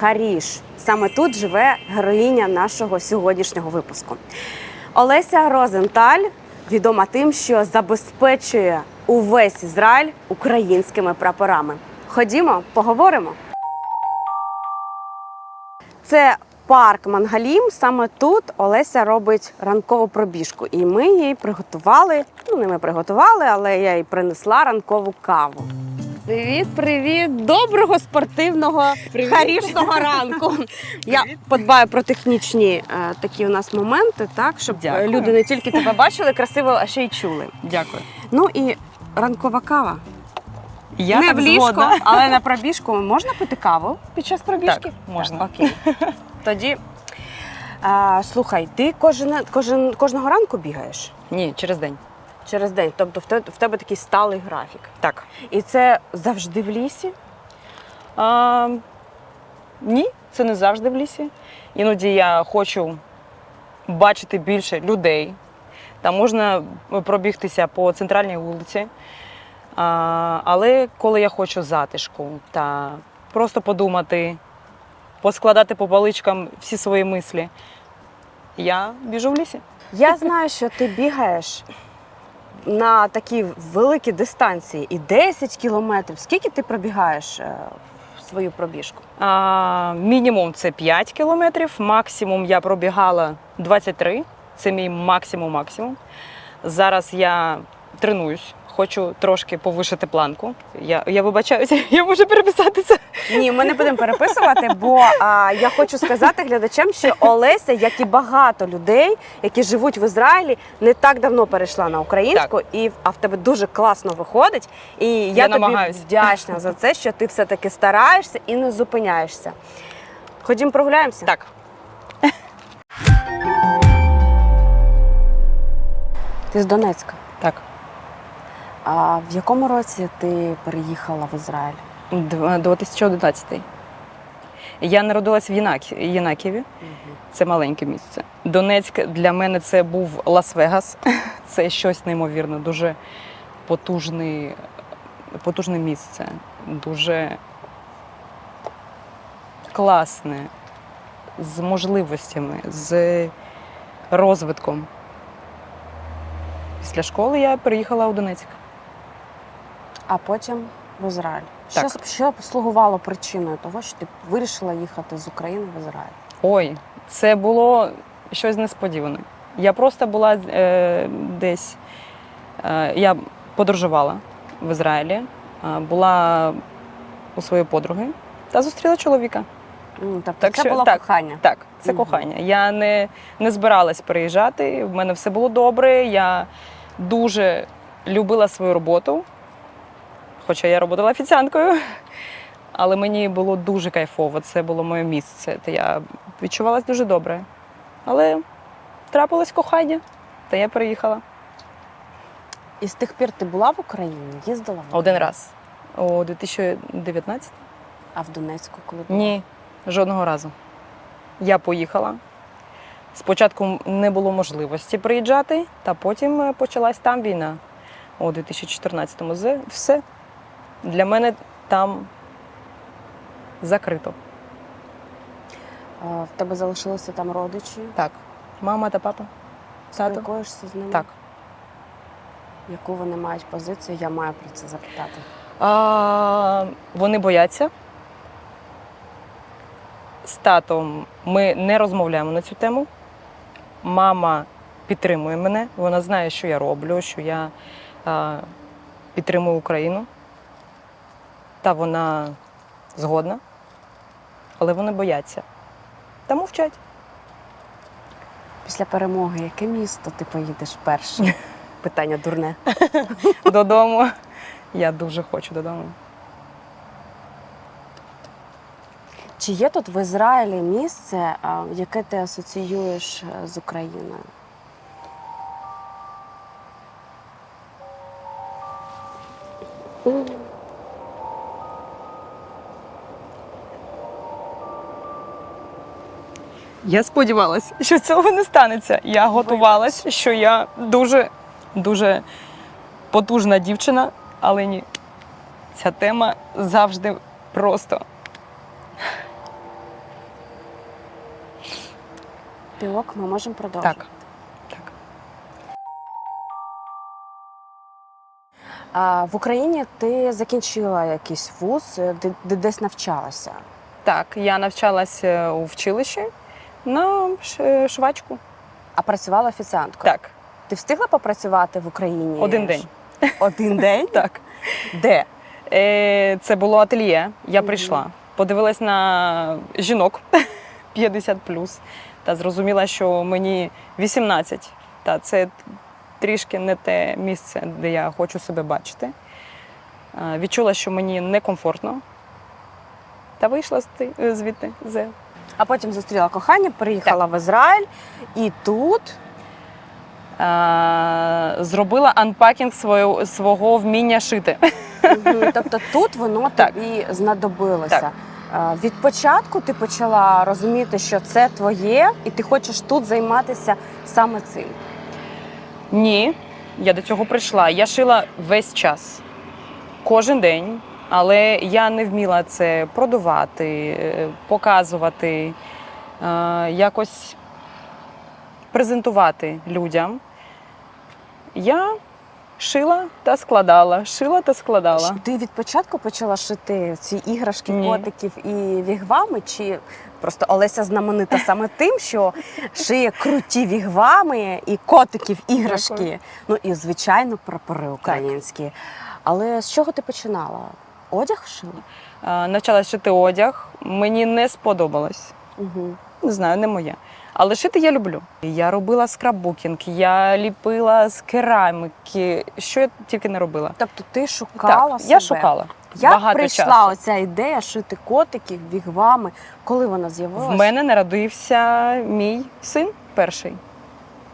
Харіш. Саме тут живе героїня нашого сьогоднішнього випуску. Олеся Розенталь відома тим, що забезпечує увесь Ізраїль українськими прапорами. Ходімо, поговоримо. Це парк Мангалім. Саме тут Олеся робить ранкову пробіжку. І ми їй приготували. Ну, не ми приготували, але я їй принесла ранкову каву. Привіт, привіт! Доброго спортивного харішного ранку. Я подбаю про технічні е, такі у нас моменти, так щоб е, Дякую. люди не тільки тебе бачили красиво, а ще й чули. Дякую. Ну і ранкова кава. Я не так в ліжко, згодна. але на пробіжку можна пити каву під час пробіжки? Так, можна. Так, окей. Тоді а, слухай, ти кожен, кожен, кожного ранку бігаєш Ні, через день. Через день. Тобто в тебе, в тебе такий сталий графік. Так. І це завжди в лісі? А, ні, це не завжди в лісі. Іноді я хочу бачити більше людей. Там можна пробігтися по центральній вулиці. А, але коли я хочу затишку та просто подумати, поскладати по паличкам всі свої мислі, я біжу в лісі. Я знаю, що ти бігаєш на такі великі дистанції і 10 кілометрів. Скільки ти пробігаєш е, в свою пробіжку? А, мінімум це 5 кілометрів, максимум я пробігала 23. Це мій максимум максимум. Зараз я тренуюсь, хочу трошки повишити планку. Я, я вибачаюся, я можу переписати це. Ні, ми не будемо переписувати, бо а, я хочу сказати глядачам, що Олеся, як і багато людей, які живуть в Ізраїлі, не так давно перейшла на українську, і а в тебе дуже класно виходить. І я, Я тобі намагаюсь. вдячна за це, що ти все-таки стараєшся і не зупиняєшся. Ходім прогуляємося. Так, Ти з Донецька. А в якому році ти переїхала в Ізраїль? Дв- 2011. Я народилась в Єнак... Єнаківі. Це маленьке місце. Донецьк для мене це був Лас-Вегас. Це щось неймовірне, дуже потужний, потужне місце, дуже класне, з можливостями, з розвитком. Після школи я переїхала у Донецьк. А потім в Ізраїль. Так. Що, що послугувало причиною того, що ти вирішила їхати з України в Ізраїль? Ой, це було щось несподіване. Я просто була е, десь. Е, я подорожувала в Ізраїлі, е, була у своєї подруги та зустріла чоловіка. М, Тобто Так це що- було так. кохання. Так, це Мгм. кохання. Я не, не збиралась переїжджати. В мене все було добре. Я дуже любила свою роботу, хоча я роботала офіціанткою. Але мені було дуже кайфово, це було моє місце. Та я відчувалася дуже добре. Але трапилось кохання, та я переїхала І з тих пір ти була в Україні? Їздила в один раз у 2019 А в Донецьку коли була? Ні, жодного разу. Я поїхала. Спочатку не було можливості приїжджати, та потім почалась там війна у 2014-му. Все. Для мене там закрито. А, в тебе залишилися там родичі? Так. Мама та папа. Тато. Спілкуєшся з ними? Так. Яку вони мають позицію? Я маю про це запитати. А, вони бояться. З татом ми не розмовляємо на цю тему. Мама підтримує мене, вона знає, що я роблю, що я а, підтримую Україну. Та вона згодна, але вони бояться. Та мовчать. Після перемоги, яке місто ти поїдеш перше? Питання дурне. Додому. Я дуже хочу додому. Чи є тут в Ізраїлі місце, яке ти асоціюєш е, з Україною? Я сподівалася, що цього не станеться. Я готувалася, що я дуже, дуже потужна дівчина, але ні. Ця тема завжди просто Пілок ми можемо продовжити. Так. Так. А, в Україні ти закінчила якийсь вуз, е, де, де десь навчалася. Так, я навчалася у вчилищі на ш- швачку. А працювала офіціанткою. Так, Ти встигла попрацювати в Україні? один день. Один день? Так. Де? Е, Це було ательє. Я Мгм. прийшла, подивилась на жінок 50 та зрозуміла, що мені 18. Та це трішки не те місце, де я хочу себе бачити. Е, Відчула, що мені некомфортно. Та вийшла з ти- звідти. з А потім зустріла кохання, переїхала в Ізраїль, і тут Е, Зробила анпакінг свого, свого вміння шити. Тобто тут воно Так. тобі знадобилося. Так. Від початку ти почала розуміти, що це твоє, і ти хочеш тут займатися саме цим. Ні, я до цього прийшла. Я шила весь час, кожен день, але я не вміла це продавати, е, показувати, е, якось презентувати людям. Я шила та складала, шила та складала. Ти від початку почала шити ці іграшки, Ні. котиків і вігвами? Чи просто Олеся знаменита саме тим, що шиє круті вігвами і котиків іграшки? Дякую. Ну і звичайно прапори українські. Але з чого ти починала? Одяг шила? Навчалася шити одяг. Мені не сподобалось. Угу. Не знаю, не моє. Але шити я люблю. Я робила скраббукінг, я ліпила з кераміки. Що я тільки не робила. Тобто ти шукала так, себе. я шукала. Як багато прийшла часу. оця ідея шити котиків, вігвами? Коли вона з'явилася? В мене народився мій син перший.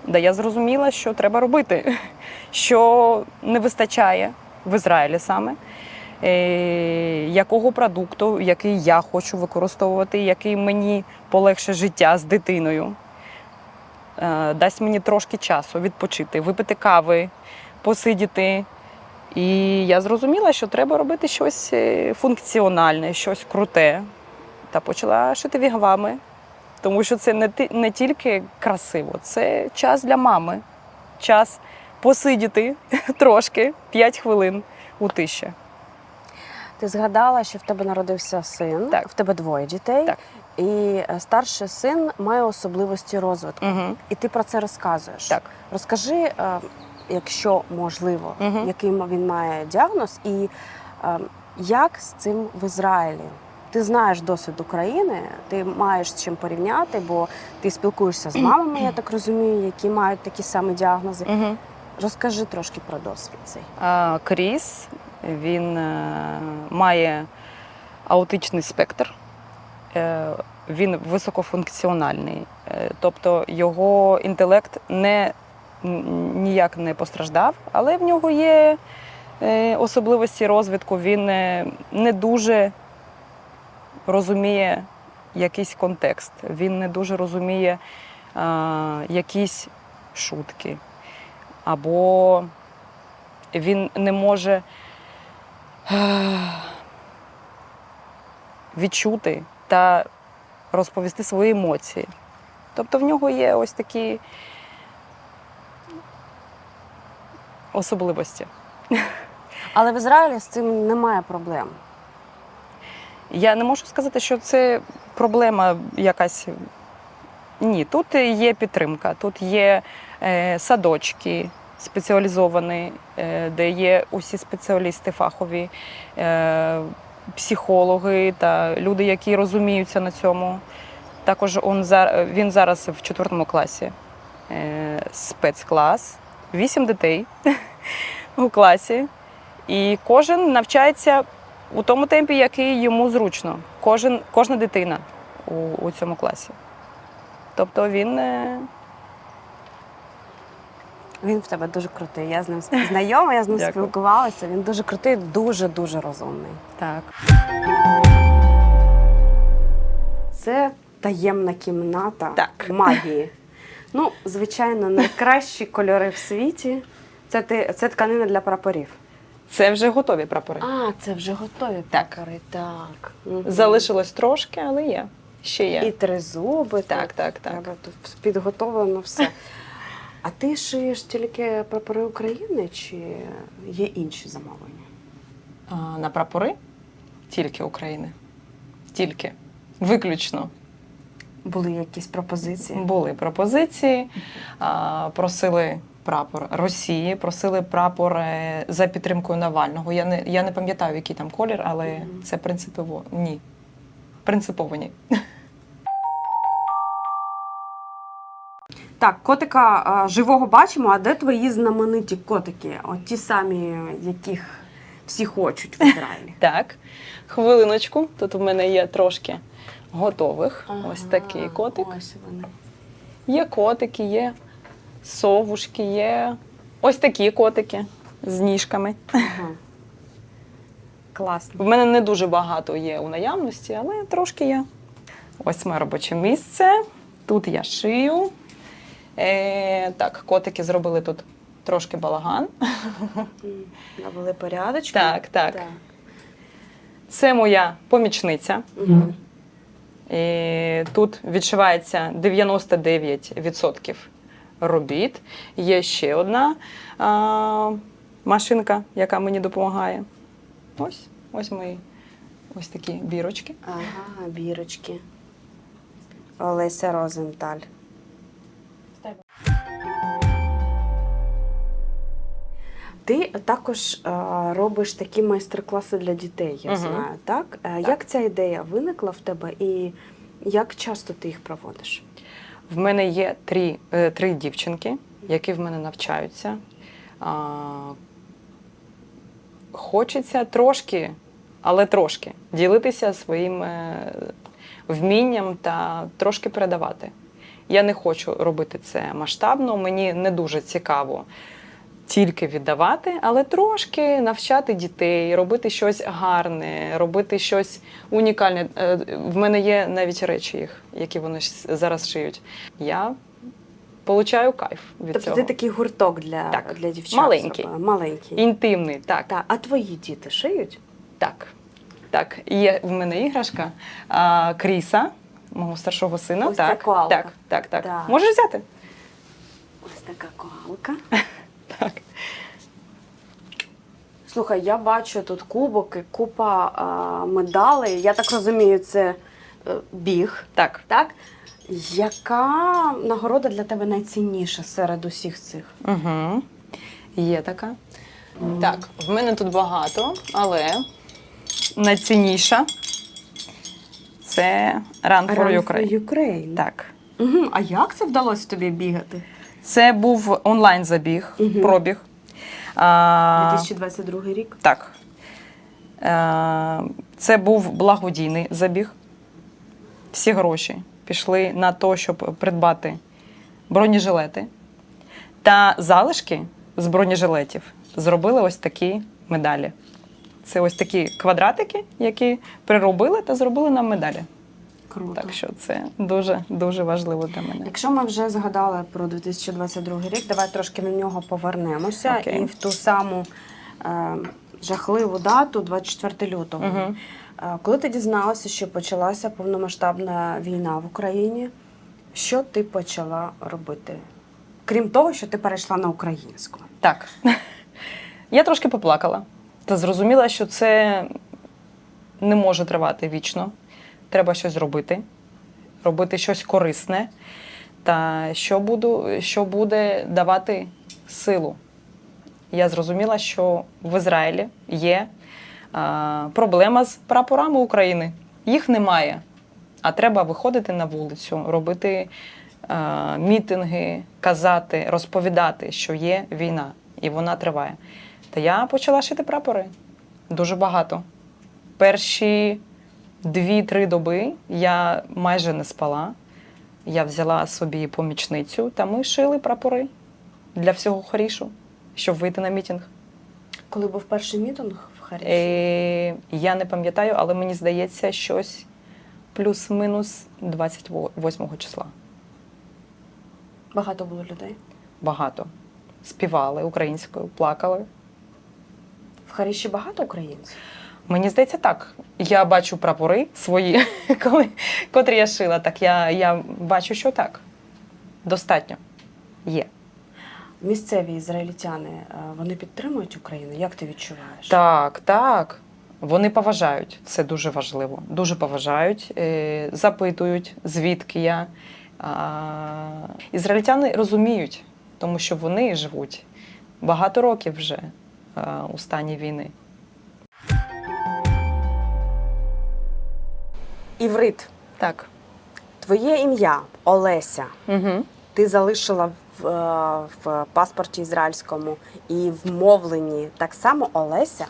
Де я зрозуміла, що треба робити, що не вистачає в Ізраїлі саме. Е, якого продукту, який я хочу використовувати, який мені полегше життя з дитиною. Е, дасть мені трошки часу відпочити, випити кави, посидіти. І я зрозуміла, що треба робити щось е, функціональне, щось круте. Та почала шити вігвами, тому що це не, не тільки красиво, це час для мами, час посидіти трошки 5 хвилин у тиші. Ти згадала, що в тебе народився син, Так. в тебе двоє дітей, Так. і е, старший син має особливості розвитку. Угу. І ти про це розказуєш. Так. Розкажи, е, якщо можливо, Мгм. який він має діагноз, і е, як з цим в Ізраїлі. Ти знаєш досвід України, ти маєш з чим порівняти, бо ти спілкуєшся з мамами, я так розумію, які мають такі самі діагнози. Угу. Розкажи трошки про досвід цей. Кріс він е, має аутичний спектр, е, він високофункціональний, Е, тобто його інтелект не, ніяк не постраждав, але в нього є особливості розвитку. Він не дуже розуміє якийсь контекст, він не дуже розуміє якісь шутки. Або він не може відчути та розповісти свої емоції. Тобто в нього є ось такі особливості. Але в Ізраїлі з цим немає проблем. Я не можу сказати, що це проблема якась. Ні, тут є підтримка, тут є е, садочки спеціалізовані, е, де є усі спеціалісти фахові, е, психологи та люди, які розуміються на цьому. Також він зараз в четвертому класі. Е, спецклас, вісім дітей у класі. І кожен навчається у тому темпі, який йому зручно. Кожен, кожна дитина у, у цьому класі. Тобто він Він в тебе дуже крутий. Я з ним знайома, я з ним Дякую. спілкувалася. Він дуже крутий, дуже дуже розумний. так. Це таємна кімната Так. магії. Ну, звичайно, найкращі кольори в світі. Це, ти, це тканина для прапорів. Це вже готові прапори. А, це вже готові Так. прапори. Так. Залишилось трошки, але є. Ще є. І три зуби. Так, так, так. Тут підготовлено все. А ти шиєш тільки прапори України чи є інші замовлення? А, на прапори тільки України. Тільки. Виключно. Були якісь пропозиції? Були пропозиції, а, просили прапор Росії, просили прапор е, за підтримкою Навального. Я не, я не пам'ятаю, який там колір, але Мгм. це принципово ні. Принципово ні. Так, котика а, живого бачимо, а де твої знамениті котики? От ті самі, яких всі хочуть в Ізраїлі. Так, хвилиночку. Тут в мене є трошки готових. Ось такий котик. Ось вони. Є котики, є совушки, є ось такі котики з ніжками. Ага. Класно. В мене не дуже багато є у наявності, але трошки є. Ось моє робоче місце. Тут я шию. Е, так, котики зробили тут трошки балаган. Навели порядочку. Так, так. Це моя помічниця. Мгм. І тут відшивається 99% робіт. Є ще одна а, машинка, яка мені допомагає. Ось, ось мої ось такі бірочки. Ага, бірочки. Олеся Розенталь. Ти також е, робиш такі майстер-класи для дітей, я Мгм. знаю, так? Е, Так. Як ця ідея виникла в тебе і як часто ти їх проводиш? В мене є три, е, три дівчинки, які в мене навчаються. Хочеться трошки, але трошки ділитися своїм е, вмінням та трошки передавати. Я не хочу робити це масштабно, мені не дуже цікаво тільки віддавати, але трошки навчати дітей, робити щось гарне, робити щось унікальне. Е, В мене є навіть речі їх, які вони зараз шиють. Я получаю кайф від Тобто цього. ти такий гурток для, Так. для дівчат. Маленький. Маленький. Інтимний, так. Так. А твої діти шиють? Так. Так, є в мене іграшка а, Кріса, мого старшого сина. Ось так, коалка. так, так, так, Так. Можеш взяти? Ось така коалка. Так. Слухай, я бачу тут кубоки, купа а, медалей. Я так розумію, це е, біг. Так. Так? Яка нагорода для тебе найцінніша серед усіх цих? Угу. Є така. Так, в мене тут багато, але найцінніша це Run for Run Ukraine. Ukraine. Так. Угу. А як це вдалося тобі бігати? Це був онлайн-забіг, Мгм. пробіг. А, 2022 рік. Так. Е, Це був благодійний забіг. Всі гроші пішли на те, щоб придбати бронежилети. Та залишки з бронежилетів зробили ось такі медалі. Це ось такі квадратики, які приробили та зробили нам медалі. Круто. Так що це дуже дуже важливо для мене. Якщо ми вже згадали про 2022 рік, давай трошки на нього повернемося Окей. і в ту саму е, жахливу дату, 24 лютого. Угу. Е, Коли ти дізналася, що почалася повномасштабна війна в Україні, що ти почала робити? Крім того, що ти перейшла на українську. Так. Я трошки поплакала та зрозуміла, що це не може тривати вічно. Треба щось зробити, робити щось корисне, та що, буду, що буде давати силу. Я зрозуміла, що в Ізраїлі є а, проблема з прапорами України. Їх немає. А треба виходити на вулицю, робити а, мітинги, казати, розповідати, що є війна, і вона триває. Та я почала шити прапори дуже багато. Перші дві-три доби я майже не спала. Я взяла собі помічницю, та ми шили прапори для всього хорішу, щоб вийти на мітинг. Коли був перший мітинг в Харі? Е, я не пам'ятаю, але мені здається, щось плюс-минус 28 числа. Багато було людей. Багато. Співали українською, плакали. Харіші багато українців? Мені здається, так. Я бачу прапори свої, коли, котрі я шила. Так я, я бачу, що так. Достатньо. Є. Місцеві ізраїльтяни е, вони підтримують Україну. Як ти відчуваєш? Так, так. Вони поважають. Це дуже важливо. Дуже поважають, е, запитують, звідки я. Ізраїльтяни розуміють, тому що вони живуть багато років вже у стані війни. Іврит, Так. твоє ім'я Олеся. Угу. Ти залишила в, е, в паспорті ізраїльському і в мовленні так само Олеся.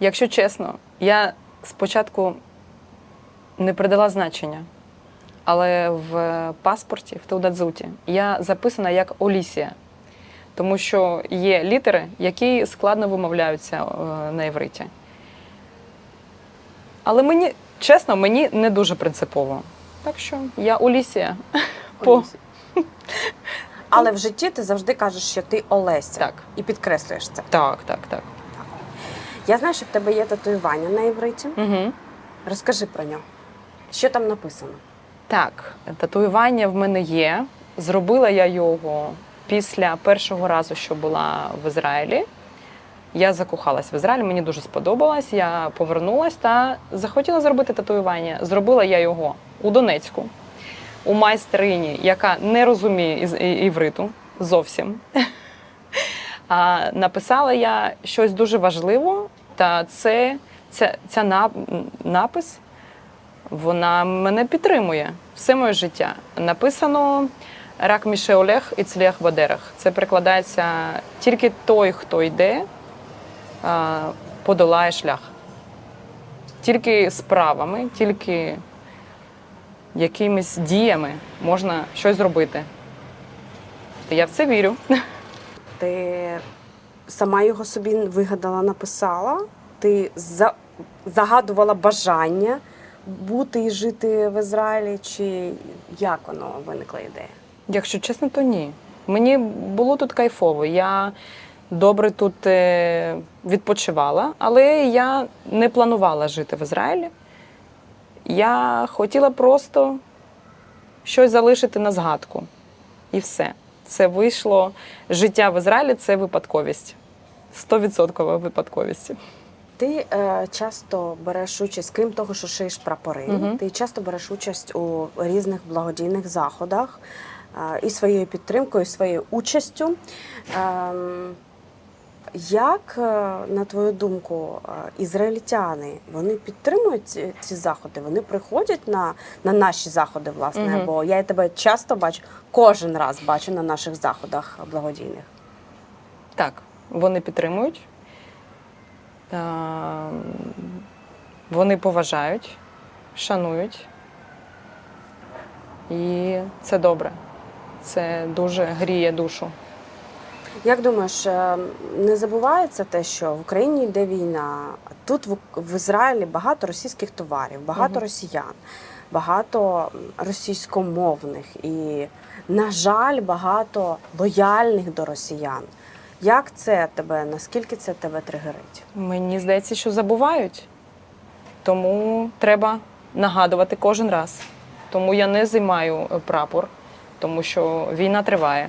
Якщо чесно, я спочатку не придала значення, але в паспорті, в Теудадзуті, я записана як Олісія, тому що є літери, які складно вимовляються е, на івриті. Але мені, чесно, мені не дуже принципово. Так що я Олісія. По- Але в житті ти завжди кажеш, що ти Олеся. Так. І підкреслюєш це. Так, так, так. Я знаю, що в тебе є татуювання на івриті. Угу. Розкажи про нього. Що там написано? Так, татуювання в мене є. Зробила я його після першого разу, що була в Ізраїлі. Я закохалась в Ізраїль, мені дуже сподобалось. Я повернулась та захотіла зробити татуювання. Зробила я його у Донецьку, у майстрині, яка не розуміє івриту зовсім. А написала я щось дуже важливе, та це ця, ця напис вона мене підтримує все моє життя. Написано Рак Міше Олег і Цлех Бадерах. Це перекладається тільки той, хто йде, подолає шлях. Тільки справами, тільки якимись діями можна щось зробити. Я в це вірю. Ти сама його собі вигадала, написала. Ти за... загадувала бажання бути і жити в Ізраїлі, чи як воно виникла ідея? Якщо чесно, то ні. Мені було тут кайфово. Я добре тут е, відпочивала, але я не планувала жити в Ізраїлі. Я хотіла просто щось залишити на згадку. І все. Це вийшло. Життя в Ізраїлі це випадковість. Стовідсоткова випадковість. Ти е, часто береш участь, крім того, що шиєш прапори, Мгм. ти часто береш участь у різних благодійних заходах і своєю підтримкою, і своєю участю. Ем, як, е, на твою думку, е, ізраїльтяни вони підтримують ці, ці заходи? Вони приходять на, на наші заходи, власне, Мгм. бо я тебе часто бачу, кожен раз бачу на наших заходах благодійних. Так, вони підтримують. Вони поважають, шанують. І це добре. Це дуже гріє душу. Як думаєш, е, не забувається те, що в Україні йде війна, тут в, Ізраїлі багато російських товарів, багато росіян, багато російськомовних і, на жаль, багато лояльних до росіян. Як це тебе, наскільки це тебе тригерить? Мені здається, що забувають. Тому треба нагадувати кожен раз. Тому я не займаю е, прапор, тому що війна триває.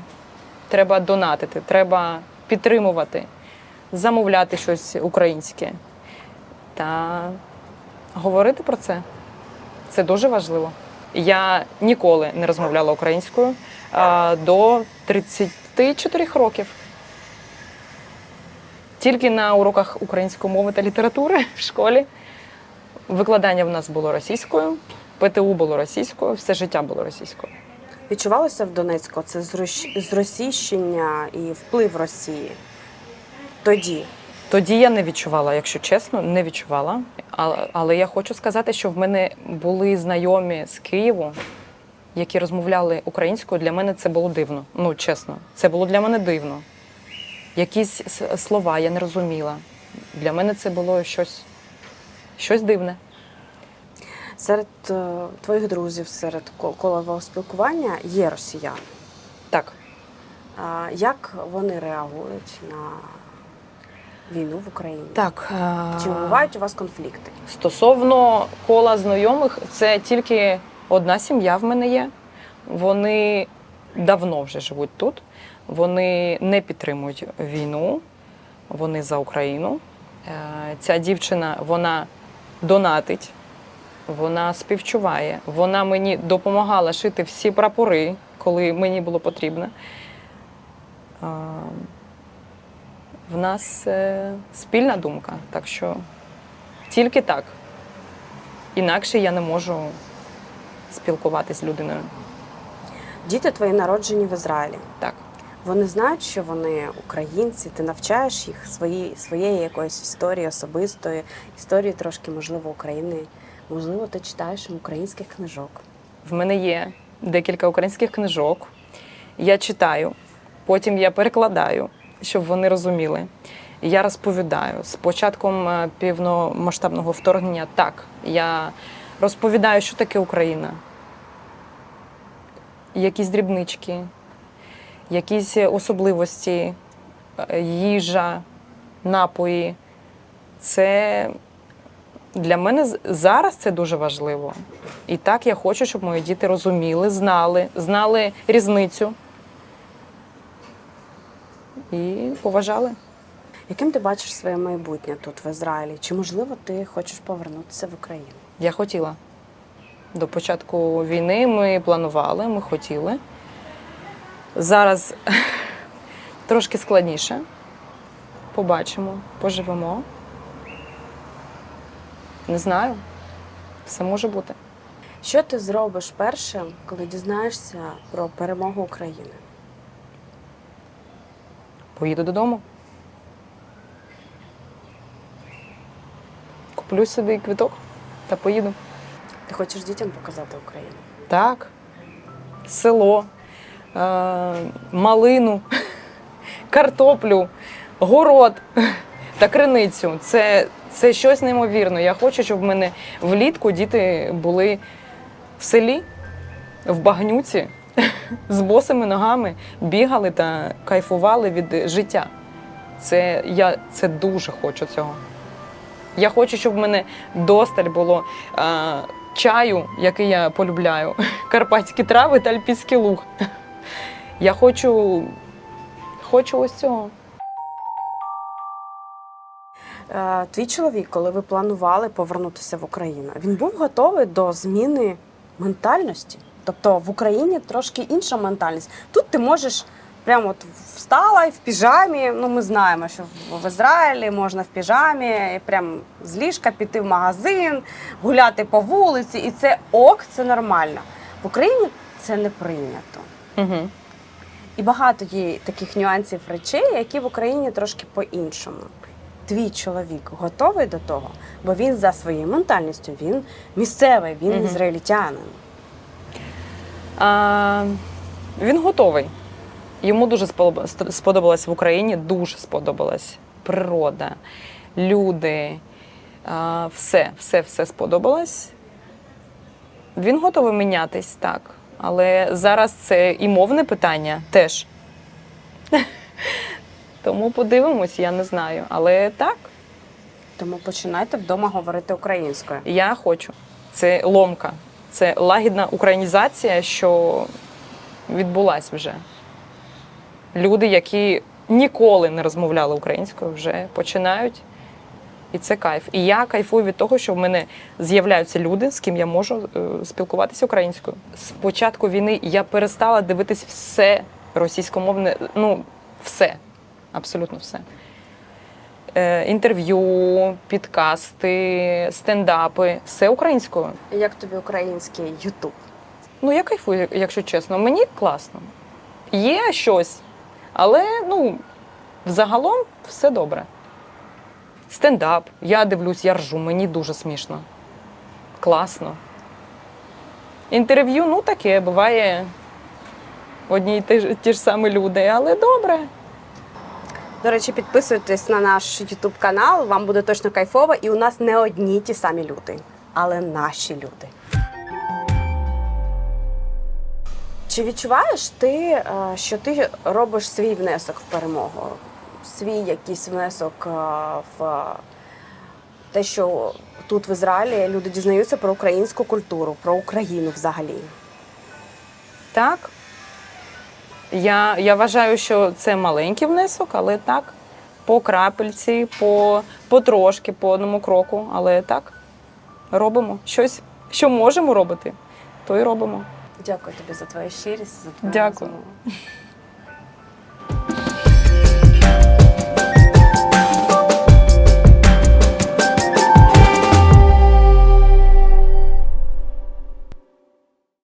Треба донатити, треба підтримувати, замовляти щось українське та говорити про це. Це дуже важливо. Я ніколи не розмовляла українською а, до 34 років. Тільки на уроках української мови та літератури в школі. Викладання в нас було російською, ПТУ було російською, все життя було російською. Відчувалося в Донецьку це зросійщення і вплив Росії тоді? Тоді я не відчувала, якщо чесно, не відчувала. Але, але я хочу сказати, що в мене були знайомі з Києву, які розмовляли українською. Для мене це було дивно. Ну, чесно, це було для мене дивно. Якісь слова я не розуміла. Для мене це було щось, щось дивне. Серед е, твоїх друзів, серед колового спілкування є росіяни. Так. Як вони реагують на війну в Україні? Так. е, Чи бувають у вас конфлікти? Стосовно кола знайомих, це тільки одна сім'я в мене є. Вони давно вже живуть тут. Вони не підтримують війну, вони за Україну. Е, Ця дівчина вона донатить, вона співчуває, вона мені допомагала шити всі прапори, коли мені було потрібно. В нас е, спільна думка, так що тільки так. Інакше я не можу спілкуватися з людиною. Діти твої народжені в Ізраїлі. Так. Вони знають, що вони українці, ти навчаєш їх свої, своєї якоїсь історії особистої, історії трошки, можливо, України. Можливо, ти читаєш українських книжок. В мене є декілька українських книжок. Я читаю, потім я перекладаю, щоб вони розуміли. Я розповідаю. З початком е, півномасштабного вторгнення так, я розповідаю, що таке Україна. Якісь дрібнички, якісь особливості, е, їжа, напої. Це для мене зараз це дуже важливо. І так я хочу, щоб мої діти розуміли, знали, знали різницю і поважали. Яким ти бачиш своє майбутнє тут в Ізраїлі? Чи можливо ти хочеш повернутися в Україну? Я хотіла. До початку війни ми планували, ми хотіли. Зараз трошки складніше. Побачимо, поживемо. Не знаю. Все може бути. Що ти зробиш першим, коли дізнаєшся про перемогу України? Поїду додому. Куплю собі квиток та поїду. Ти хочеш дітям показати Україну? Так. Село, е- малину, картоплю, город та криницю. Це, це щось неймовірне. Я хочу, щоб в мене влітку діти були в селі, в багнюці, з босими ногами, бігали та кайфували від життя. Це, я це дуже хочу цього. Я хочу, щоб в мене досталь було е, чаю, який я полюбляю, карпатські трави та альпійський луг. Я хочу, хочу ось цього. Е, Твій чоловік, коли ви планували повернутися в Україну, він був готовий до зміни ментальності. Тобто в Україні трошки інша ментальність. Тут ти можеш прямо от встала і в піжамі. Ну, ми знаємо, що в- в Ізраїлі можна в піжамі, і прям з ліжка піти в магазин, гуляти по вулиці, і це ок, це нормально. В Україні це не прийнято. Угу. І багато є таких нюансів речей, які в Україні трошки по-іншому. Твій чоловік готовий до того, бо він за своєю ментальністю, він місцевий, він Мгм. ізраїльтянин. А, він готовий. Йому дуже сподоб- ст- сподобалось в Україні, дуже сподобалась природа, люди. А, все, все, все сподобалось. Він готовий мінятись, так. Але зараз це і мовне питання теж. Тому подивимось, я не знаю. Але так, Тому починайте вдома говорити українською. я хочу. Це ломка, це лагідна українізація, що відбулась вже. Люди, які ніколи не розмовляли українською, вже починають. І це кайф. І я кайфую від того, що в мене з'являються люди, з ким я можу е, спілкуватися українською. З початку війни я перестала дивитись все російськомовне, ну, все, абсолютно все. Е, інтерв'ю, підкасти, стендапи, все українською. Як тобі український Ютуб? Ну, я кайфую, якщо чесно. Мені класно. Є щось, але ну, взагалом все добре. Стендап. Я дивлюсь, я ржу, мені дуже смішно. Класно. Інтерв'ю, ну таке, буває одні й ті ж, ті ж самі люди, але добре. До речі, підписуйтесь на наш Ютуб канал, вам буде точно кайфово, і у нас не одні ті самі люди, але наші люди. Чи відчуваєш ти, е, що ти робиш свій внесок в перемогу? свій якийсь внесок е, в те, що тут в Ізраїлі люди дізнаються про українську культуру, про Україну взагалі. Так. Я, я вважаю, що це маленький внесок, але так. По крапельці, по, потрошки, по одному кроку. Але так, робимо щось, що можемо робити, то й робимо. Дякую тобі за твою щирість, за твою Дякую. розмову.